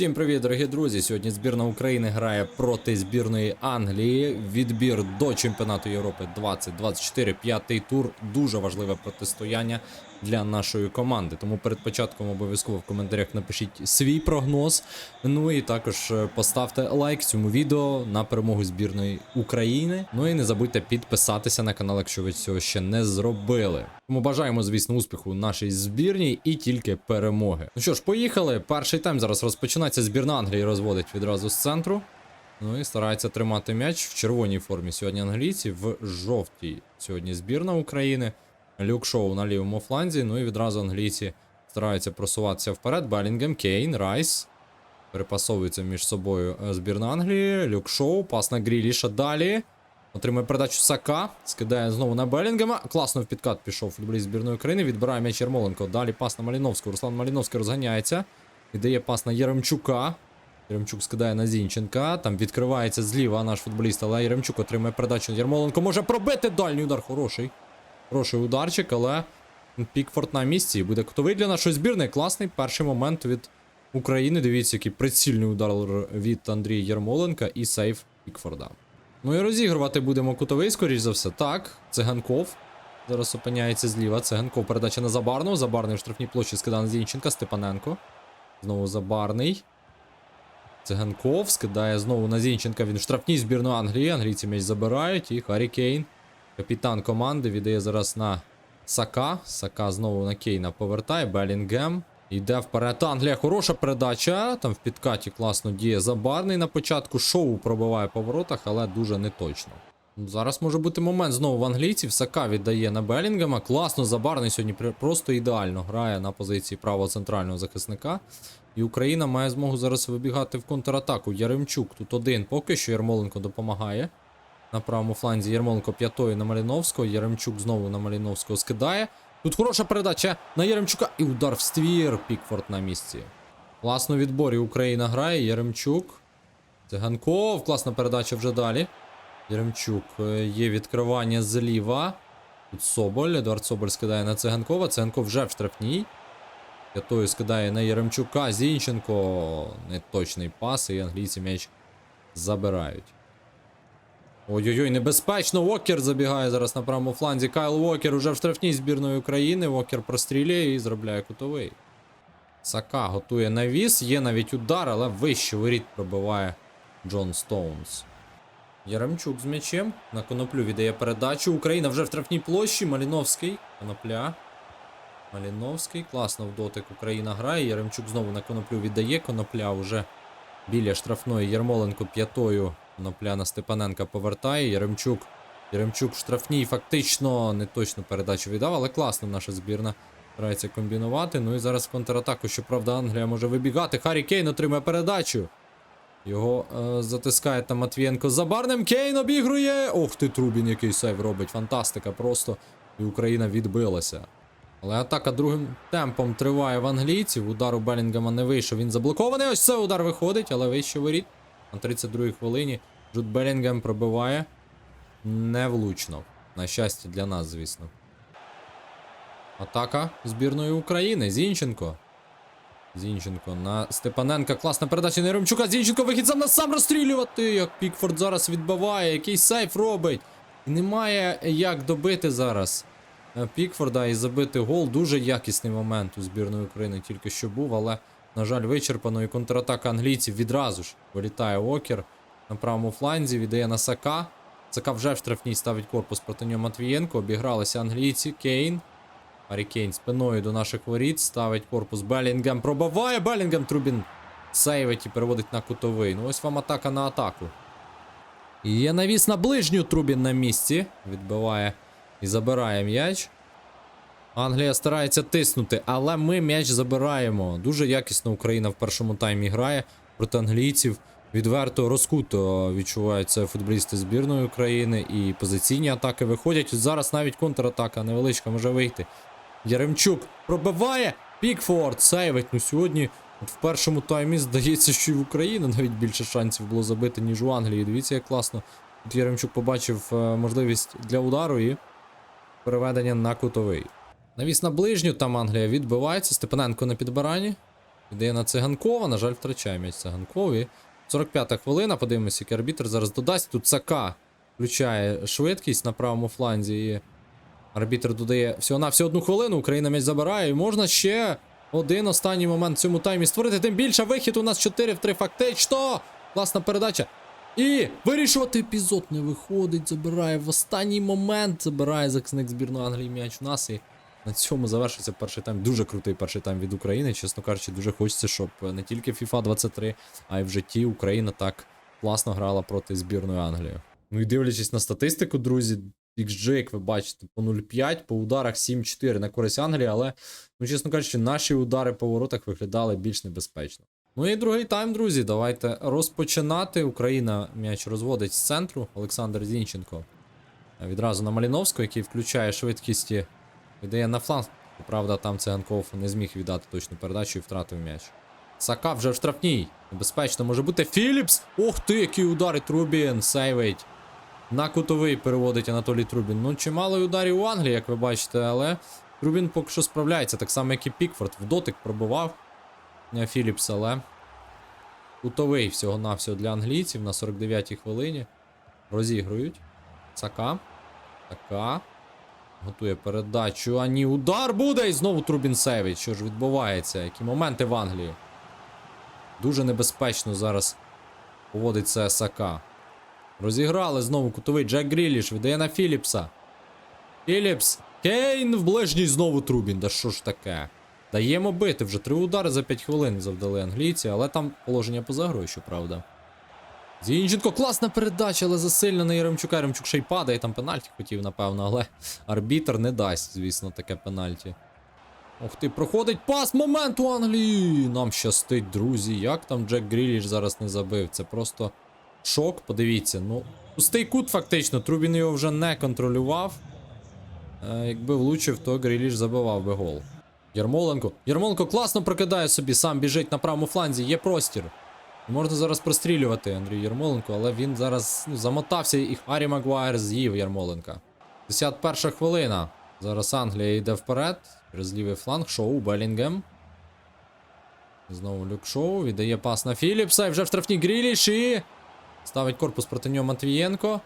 Всім привіт, дорогі друзі! Сьогодні збірна України грає проти збірної Англії. Відбір до чемпіонату Європи 2024, п'ятий тур. Дуже важливе протистояння для нашої команди. Тому перед початком обов'язково в коментарях напишіть свій прогноз. Ну і також е, поставте лайк цьому відео на перемогу збірної України. Ну і не забудьте підписатися на канал, якщо ви цього ще не зробили. Тому бажаємо, звісно, успіху нашій збірній і тільки перемоги. Ну що ж, поїхали. Перший тайм зараз розпочинається. Збірна Англії розводить відразу з центру. Ну і старається тримати м'яч в червоній формі. Сьогодні англійці, в жовтій. Сьогодні збірна України. Люк Шоу на лівому фланзі. Ну і відразу англійці стараються просуватися вперед. Белінгем, Кейн, Райс. Перепасовуються між собою е, збірна Англії. Люк Шоу, пас на Гріліша далі. Отримує передачу Сака. Скидає знову на Белінгема. Класно в підкат пішов футболіст збірної України. Відбирає м'яч Ярмоленко. Далі пас на Маліновського. Руслан Маліновський розганяється. Віддає пас на Єремчука. Єремчук скидає на Зінченка. Там відкривається зліва наш футболіст, але Єремчук отримує передачу. Ярмоленко може пробити дальній удар. Хороший. Хороший ударчик, але Пікфорд на місці. Буде кутовий для нашої збірної. Класний перший момент від України. Дивіться, який прицільний удар від Андрія Ярмоленка і сейф Пікфорда. Ну і розігрувати будемо кутовий, скоріш за все. Так, Циганков. Зараз опиняється зліва. Циганков передача на Забарного. Забарний в штрафній площі скидає на Зінченка. Степаненко. Знову Забарний. Циганков скидає знову на Зінченка. Він в штрафній збірну Англії. Англійці м'яч забирають. І Харі Кейн, капітан команди, віддає зараз на Сака. Сака знову на Кейна повертає. Белінгем. Йде вперед. Англія хороша передача. Там в підкаті класно діє забарний на початку. Шоу пробиває по воротах, але дуже неточно. Зараз може бути момент знову в англійців. Сака віддає на Белінгема. Класно забарний сьогодні просто ідеально грає на позиції правого центрального захисника. І Україна має змогу зараз вибігати в контратаку. Яремчук тут один. Поки що Ярмоленко допомагає. На правому фланзі Ярмоленко п'ятою на Маліновського. Яремчук знову на Маліновського скидає. Тут хороша передача на Яремчука і удар в ствір. Пікфорд на місці. Класно відборі Україна грає. Яремчук. Циганков. Класна передача вже далі. Яремчук. е, Є відкривання зліва. Тут Соболь. Едуард Соболь скидає на Циганкова. Циганков вже в штрафній. П'ятою скидає на Яремчука. Зінченко. Неточний пас, і англійці м'яч забирають. Ой-ой-ой, небезпечно. Вокер забігає зараз на правому фланзі. Кайл Вокер уже в штрафній збірної України. Вокер прострілює і зробляє кутовий. Сака готує навіс. Є навіть удар, але вище воріт пробиває Джон Стоунс. Яремчук з м'ячем. На коноплю віддає передачу. Україна вже в штрафній площі. Маліновський. Конопля. Маліновський. Класно в дотик Україна грає. Яремчук знову на коноплю віддає. Конопля вже біля штрафної. Ярмоленко п'ятою. Конопля на Степаненка повертає. Яремчук. Яремчук штрафній фактично не точну передачу віддав, але класно наша збірна старається комбінувати. Ну і зараз контратаку, щоправда, Англія може вибігати. Харі Кейн отримає передачу. Його е, затискає там Матвієнко з забарним. Кейн обігрує. Ох ти, Трубін, який сейв робить. Фантастика просто. І Україна відбилася. Але атака другим темпом триває в англійців. Удар у Белінгема не вийшов. Він заблокований. Ось це удар виходить, але вище воріт. На 32-й хвилині Джуд Белінгем пробиває невлучно. На щастя для нас, звісно. Атака збірної України. Зінченко. Зінченко на Степаненка. Класна передача на Яремчука. Зінченко вихід сам на сам розстрілювати. Як Пікфорд зараз відбиває, який сейф робить. Немає як добити зараз е, Пікфорда і забити гол. Дуже якісний момент у збірної України тільки що був, але, на жаль, вичерпано. І контратака англійців відразу ж вилітає Окер на правому фланзі, віддає на Сака. Сака вже в штрафній ставить корпус проти нього Матвієнко. Обігралися англійці. Кейн. Харі Кейн спиною до наших воріт ставить корпус Белінгем. Пробиває Белінгем. Трубін сейвить і переводить на кутовий. Ну ось вам атака на атаку. І є навіс на ближню Трубін на місці. Відбиває і забирає м'яч. Англія старається тиснути, але ми м'яч забираємо. Дуже якісно Україна в першому таймі грає проти англійців. Відверто розкуто відчуваються футболісти збірної України і позиційні атаки виходять. Зараз навіть контратака невеличка може вийти. Яремчук пробиває. Пікфорд сейвить. Ну сьогодні в першому таймі здається, що і в Україні навіть більше шансів було забити, ніж у Англії. Дивіться, як класно. Тут Яремчук побачив е, можливість для удару і переведення на кутовий. Навіс на ближню, там Англія відбивається. Степаненко на підбиранні. Ідея на циганкова, на жаль, втрачає м'яч циганкові. 45-та хвилина, подивимося, який арбітр зараз додасть. Тут Сака включає швидкість на правому фланзі. І арбітр додає всього на всього одну хвилину. Україна м'яч забирає. І можна ще один останній момент в цьому таймі створити. Тим більше вихід у нас 4 в 3 фактично. Класна передача. І вирішувати епізод не виходить. Забирає в останній момент. Забирає захисник збірної Англії м'яч у нас. І на цьому завершиться перший тайм. Дуже крутий перший тайм від України. Чесно кажучи, дуже хочеться, щоб не тільки FIFA 23, а й в житті Україна так класно грала проти збірної Англії. Ну і дивлячись на статистику, друзі, XG, як ви бачите, по 0,5, по ударах 7-4 на користь Англії, але, ну, чесно кажучи, наші удари по воротах виглядали більш небезпечно. Ну і другий тайм, друзі. Давайте розпочинати. Україна м'яч розводить з центру. Олександр Зінченко відразу на Маліновського, який включає швидкість і віддає на фланг. Правда, там циганков не зміг віддати точну передачу і втратив м'яч. Сака вже в штрафній. Небезпечно може бути Філіпс. Ох ти, який удар Трубін сейвить. На кутовий переводить Анатолій Трубін. Ну, чимало ударів у Англії, як ви бачите, але Трубін поки що справляється, так само, як і Пікфорд. В дотик пробивав Філіпс, але кутовий всього-навсього для англійців на 49-й хвилині. Розігрують. Сака. Сака. Готує передачу. А ні, удар буде! І знову Трубін сейвить. Що ж відбувається? Які моменти в Англії? Дуже небезпечно зараз поводиться Сака. Розіграли знову кутовий Джек Гріліш видає на Філіпса. Філіпс. Кейн в ближній знову Трубін. Да що ж таке? Даємо бити. Вже три удари за 5 хвилин завдали англійці, але там положення поза грою, щоправда. Зінченко, класна передача, але засильна на Яремчука. Яремчук ще й падає, там пенальті хотів, напевно, але арбітр не дасть, звісно, таке пенальті. Ох ти, проходить пас, момент у Англії! Нам щастить, друзі. Як там Джек Гріліш зараз не забив? Це просто шок. Подивіться, ну, пустий кут, фактично. Трубін його вже не контролював. Е, якби влучив, то Гріліш забивав би гол. Ярмоленко. Ярмоленко класно прокидає собі, сам біжить на правому фланзі, є простір. Можна зараз прострілювати Андрій Ярмоленко, але він зараз ну, замотався і Харі Магуайр з'їв Ярмоленка. 51 хвилина. Зараз Англія йде вперед. Через лівий фланг. Шоу Белінгем. Знову Люк Шоу. Віддає пас на Філіпса. І вже в штрафній Гріліш і. Ставить корпус проти нього Матвієнко.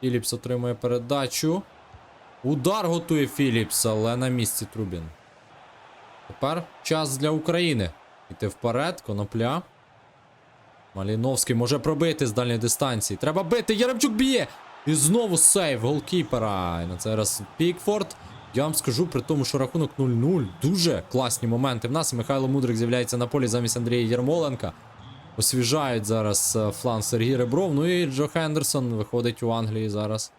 Філіпс отримує передачу. Удар готує Філіпс, але на місці Трубін. Тепер час для України. Іти вперед, конопля. Маліновський може пробити з дальньої дистанції. Треба бити. Яремчук б'є. І знову сейв голкіпера. І на цей раз Пікфорд. Я вам скажу, при тому, що рахунок 0-0. Дуже класні моменти в нас. Михайло Мудрик з'являється на полі замість Андрія Єрмоленка. Освіжають зараз е, фланг Сергій Ребров. Ну і Джо Хендерсон виходить у Англії зараз.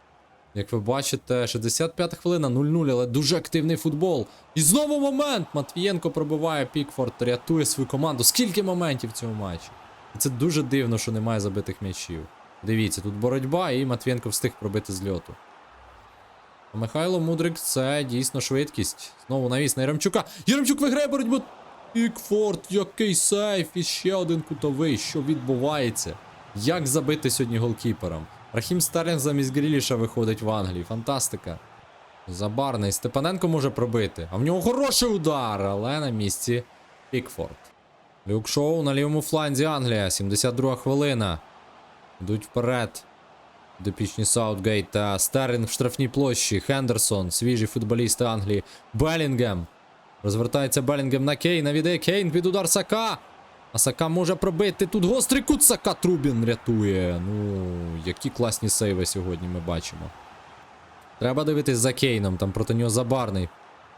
Як ви бачите, 65 хвилина, 0-0, але дуже активний футбол. І знову момент! Матвієнко пробиває Пікфорд, рятує свою команду. Скільки моментів в цьому матчі? І це дуже дивно, що немає забитих м'ячів. Дивіться, тут боротьба, і Матвієнко встиг пробити з льоту. Михайло Мудрик це дійсно швидкість. Знову навіс на Яремчука. Яремчук виграє боротьбу. Пікфорд, який сейф! І ще один кутовий. Що відбувається? Як забити сьогодні голкіперам? Рахім Стерлінг замість Гріліша виходить в Англії. Фантастика. Забарний. Степаненко може пробити. А в нього хороший удар, але на місці Пікфорд. Люк Шоу на лівому фланзі Англія. 72 хвилина. Йдуть вперед. Депічні Саутгейт та Стерлінг в штрафній площі. Хендерсон, свіжі футболісти Англії. Белінгем. Розвертається Белінгем на Кейна. Віддає Кейн під удар Сака. А Сака може пробити. Тут гострий кут Сака Трубін рятує. Ну, які класні сейви сьогодні ми бачимо. Треба дивитись за Кейном, там проти нього забарний.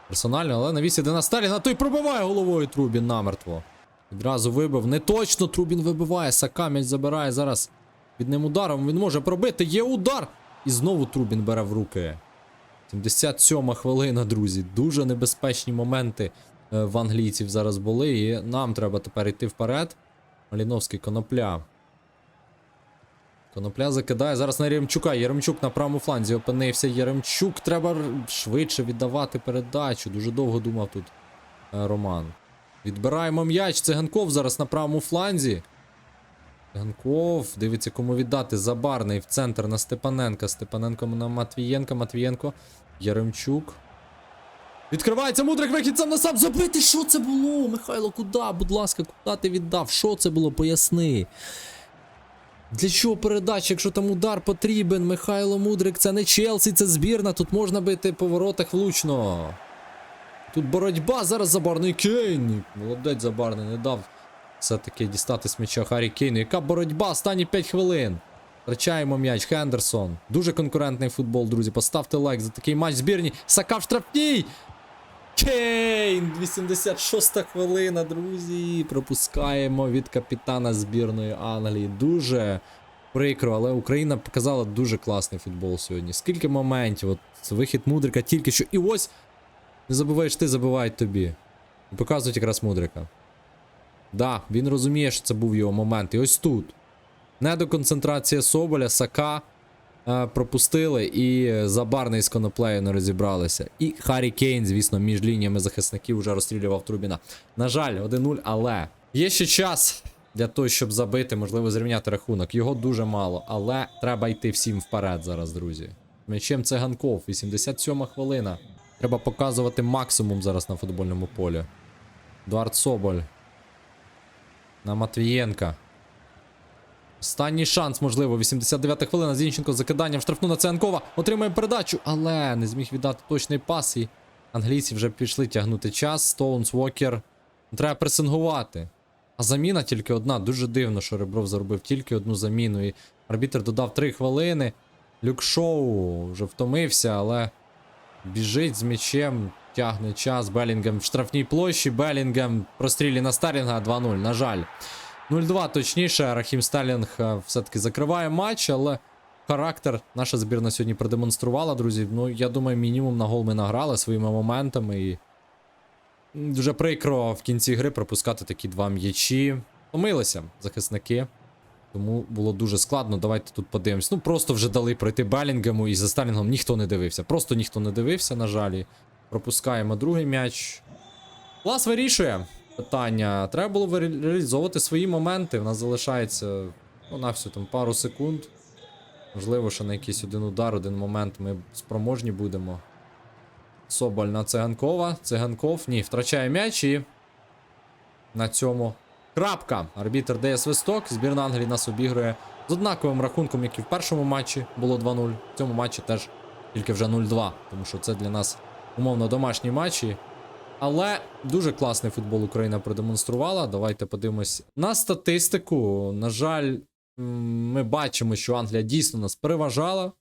Персонально, але навіс іде на Сталіна, той пробиває головою Трубін намертво. Відразу вибив. Не точно Трубін вибиває. Сака забирає зараз. Під ним ударом він може пробити. Є удар! І знову Трубін бере в руки. 77 хвилина, друзі. Дуже небезпечні моменти е, в англійців зараз були. І нам треба тепер йти вперед. Маліновський конопля. Конопля закидає зараз на Єремчука. Єремчук на правому фланзі опинився. Єремчук треба швидше віддавати передачу. Дуже довго думав тут е, Роман. Відбираємо м'яч. Циганков зараз на правому фланзі. Циганков дивиться, кому віддати. Забарний в центр на Степаненка. Степаненко на Матвієнка. Матвієнко. Яремчук. Відкривається мудрик вихід сам на сам. Забити, що це було? Михайло, куди? Будь ласка, куди ти віддав? Що це було? Поясни. Для чого передача, якщо там удар потрібен? Михайло Мудрик, це не Челсі, це збірна. Тут можна бити по воротах влучно. Тут боротьба, зараз забарний Кейн. Молодець забарний, не дав все-таки дістати з м'яча Харі Кейну. Яка боротьба? Останні 5 хвилин. Втрачаємо м'яч. Хендерсон. Дуже конкурентний футбол, друзі. Поставте лайк за такий матч збірні. Сака в штрафній. Кейн! 86 хвилина, друзі. Пропускаємо від капітана збірної Англії. Дуже прикро, але Україна показала дуже класний футбол сьогодні. Скільки моментів, от вихід Мудрика тільки що. І ось не забуваєш ти, забувають тобі. І показують якраз Мудрика. Да, він розуміє, що це був його момент. І ось тут. Недоконцентрація Соболя, Сака е, пропустили, і Забарний з коноплею не розібралися. І Харі Кейн, звісно, між лініями захисників вже розстрілював Трубіна. На жаль, 1-0, але є ще час для того, щоб забити, можливо, зрівняти рахунок. Його дуже мало, але треба йти всім вперед зараз, друзі. М'ячем циганков, 87 хвилина. Треба показувати максимум зараз на футбольному полі. Едуард Соболь. На Матвієнка. Останній шанс, можливо, 89 хвилина. Зінченко з закиданням штрафну на Циганкова. Отримує передачу, але не зміг віддати точний пас. І англійці вже пішли тягнути час. Стоунс, Вокер. Треба пресингувати. А заміна тільки одна. Дуже дивно, що Ребров заробив тільки одну заміну. І арбітр додав 3 хвилини. Люк Шоу вже втомився, але біжить з м'ячем, тягне час. Белінгем в штрафній площі. Белінгем прострілі на Старлінга 2-0. На жаль. 0-2 точніше, Рахім Сталінг е, все-таки закриває матч, але характер наша збірна сьогодні продемонструвала, друзі. Ну, я думаю, мінімум на гол ми награли своїми моментами. І дуже прикро в кінці гри пропускати такі два м'ячі. Помилися захисники. Тому було дуже складно. Давайте тут подивимось. Ну, просто вже дали пройти Белінгему і за Сталінгом ніхто не дивився. Просто ніхто не дивився, на жаль. Пропускаємо другий м'яч. Клас вирішує питання. Треба було реалізовувати свої моменти. У нас залишається ну, на всю там пару секунд. Можливо, ще на якийсь один удар, один момент ми спроможні будемо. Соболь на Циганкова. Циганков, ні, втрачає м'яч і на цьому крапка. Арбітр дає свисток. Збірна Англії нас обігрує з однаковим рахунком, як і в першому матчі було 2-0. В цьому матчі теж тільки вже 0-2, тому що це для нас умовно домашні матчі. Але дуже класний футбол Україна продемонструвала. Давайте подивимось на статистику. На жаль, ми бачимо, що Англія дійсно нас переважала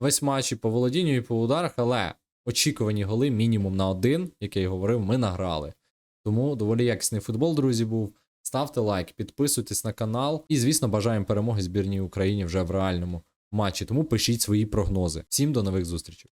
весь матч і по володінню, і по ударах, але очікувані голи мінімум на один, як я й говорив, ми награли. Тому доволі якісний футбол, друзі, був. Ставте лайк, підписуйтесь на канал. І, звісно, бажаємо перемоги збірній Україні вже в реальному матчі. Тому пишіть свої прогнози. Всім до нових зустрічей.